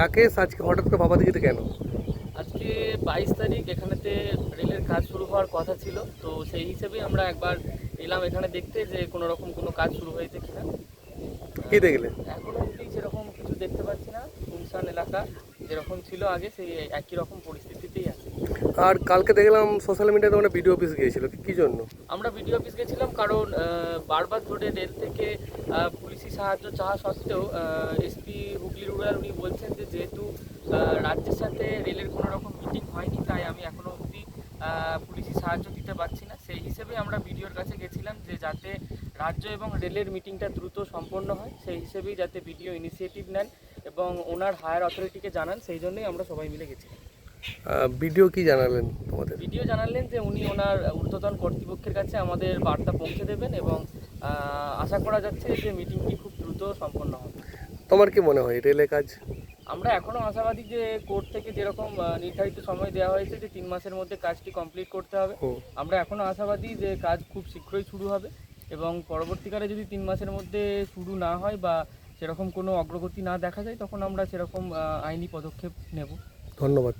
রাকেশ আজকে হঠাৎ করে বাবা দিকে কেন? আজকে বাইশ তারিখ এখানেতে রেলের কাজ শুরু হওয়ার কথা ছিল। তো সেই হিসেবেই আমরা একবার এলাম এখানে দেখতে যে কোনো রকম কোনো কাজ শুরু হয়েছে কিনা। কি দেখলে? এখনও দেখতে পাচ্ছি না। শুনশান এলাকা যেরকম ছিল আগে সেই একই রকম পরিস্থিতিতেই আছে। আর কালকে দেখলাম সোশ্যাল মিডিয়াতে মানে ভিডিও অফিস গিয়েছিল কি জন্য? আমরা বিডিও অফিস গেছিলাম কারণ বারবার ধরে রেল থেকে পুলিশি সাহায্য চাওয়া সত্ত্বেও এসপি হুগলি রুরাল উনি বলছেন যে যেহেতু রাজ্যের সাথে রেলের কোনো রকম মিটিং হয়নি তাই আমি এখনও অবধি আহ, পুলিশি সাহায্য দিতে পারছি না। সেই হিসেবে আমরা বিডিওর কাছে গেছিলাম যে যাতে রাজ্য এবং রেলের মিটিংটা দ্রুত সম্পন্ন হয়। সেই হিসেবেই যাতে বিডিও ইনিশিয়েটিভ নেন এবং ওনার হায়ার অথরিটিকে জানান সেই জন্যই আমরা সবাই মিলে গেছিলাম। ভিডিও কি জানালেন তোমাদের? ভিডিও জানালেন যে উনি ওনার ঊর্ধ্বতন কর্তৃপক্ষের কাছে আমাদের বার্তা পৌঁছে দেবেন এবং আশা করা যাচ্ছে যে মিটিংটি খুব দ্রুত সম্পন্ন হবে। তোমার কি মনে হয় রেলে কাজ আমরা এখনও আশাবাদী যে কোর্ট থেকে যেরকম নির্ধারিত সময় দেওয়া হয়েছে যে তিন মাসের মধ্যে কাজটি কমপ্লিট করতে হবে। আমরা এখনও আশাবাদী যে কাজ খুব শীঘ্রই শুরু হবে এবং পরবর্তীকালে যদি তিন মাসের মধ্যে শুরু না হয় বা সেরকম কোনো অগ্রগতি না দেখা যায় তখন আমরা সেরকম আইনি পদক্ষেপ নেব। ধন্যবাদ।